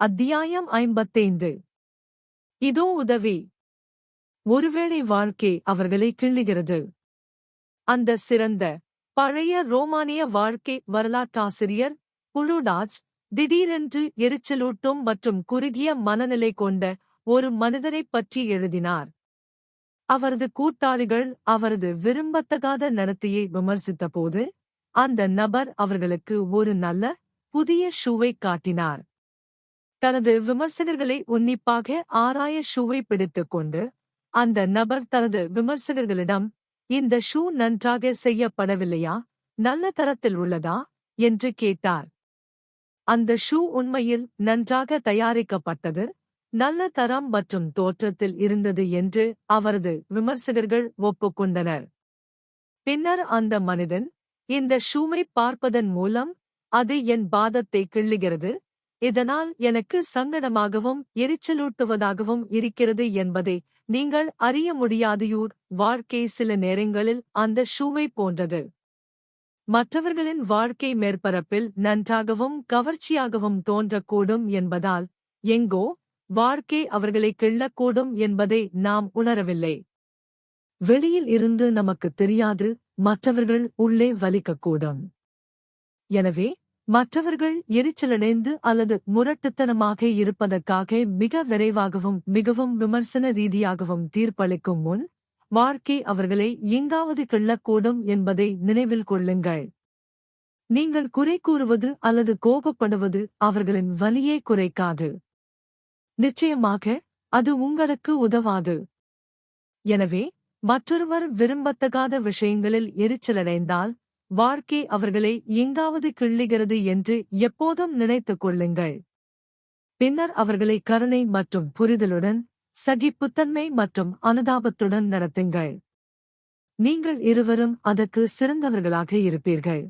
அத்தியாயம் ஐம்பத்தைந்து. இதோ உதவி. ஒருவேளை வாழ்க்கை அவர்களை கிள்ளுகிறது. அந்த சிறந்த பழைய ரோமானிய வாழ்க்கை வரலாற்றாசிரியர் புளுடாச் திடீரென்று எரிச்சலூட்டும் மற்றும் குறுகிய மனநிலை கொண்ட ஒரு மனிதரைப் பற்றி எழுதினார். அவரது கூட்டாளிகள் அவரது விரும்பத்தகாத நடத்தையை விமர்சித்தபோது அந்த நபர் அவர்களுக்கு ஒரு நல்ல புதிய ஷூவை காட்டினார். தனது விமர்சகர்களை உன்னிப்பாக ஆராய ஷூவை பிடித்துக் கொண்டு அந்த நபர் தனது விமர்சகர்களிடம் இந்த ஷூ நன்றாக செய்யப்படவில்லையா? நல்ல தரத்தில் உள்ளதா? என்று கேட்டார். அந்த ஷூ உண்மையில் நன்றாக தயாரிக்கப்பட்டது நல்ல தரம் மற்றும் தோற்றத்தில் இருந்தது என்று அவரது விமர்சகர்கள் ஒப்புக்கொண்டனர். பின்னர் அந்த மனிதன் இந்த ஷூவை பார்ப்பதன் மூலம் அது என் பாதத்தை கிள்ளுகிறது இதனால் எனக்கு சங்கடமாகவும் எரிச்சலூட்டுவதாகவும் இருக்கிறது என்பதை நீங்கள் அறிய முடியாதையூர். வாழ்க்கை சில நேரங்களில் அந்த ஷூவை போன்றது. மற்றவர்களின் வாழ்க்கை மேற்பரப்பில் நன்றாகவும் கவர்ச்சியாகவும் தோன்றக்கூடும் என்பதால் எங்கோ வாழ்க்கை அவர்களை கிள்ளக்கூடும் என்பதை நாம் உணரவில்லை. வெளியில் இருந்து நமக்கு தெரியாது மற்றவர்கள் உள்ளே வலிக்கக்கூடும். எனவே மற்றவர்கள் எரிச்சலடைந்து அல்லது முரட்டுத்தனமாக இருப்பதற்காக மிக விரைவாகவும் மிகவும் விமர்சன ரீதியாகவும் தீர்ப்பளிக்கும் முன் வாழ்க்கை அவர்களை எங்காவது கிள்ளக்கூடும் என்பதை நினைவில் கொள்ளுங்கள். நீங்கள் குறை கூறுவது அல்லது கோபப்படுவது அவர்களின் வலியை குறைக்காது. நிச்சயமாக அது உங்களுக்கு உதவாது. எனவே மற்றொருவர் விரும்பத்தகாத விஷயங்களில் எரிச்சலடைந்தால் வாழ்க்கை அவர்களை எங்காவது கிள்ளுகிறது என்று எப்போதும் நினைத்துக் கொள்ளுங்கள். பின்னர் அவர்களை கருணை மற்றும் புரிதலுடன் சகிப்புத்தன்மை மற்றும் அனுதாபத்துடன் நடத்துங்கள். நீங்கள் இருவரும் அதற்கு சிறந்தவர்களாக இருப்பீர்கள்.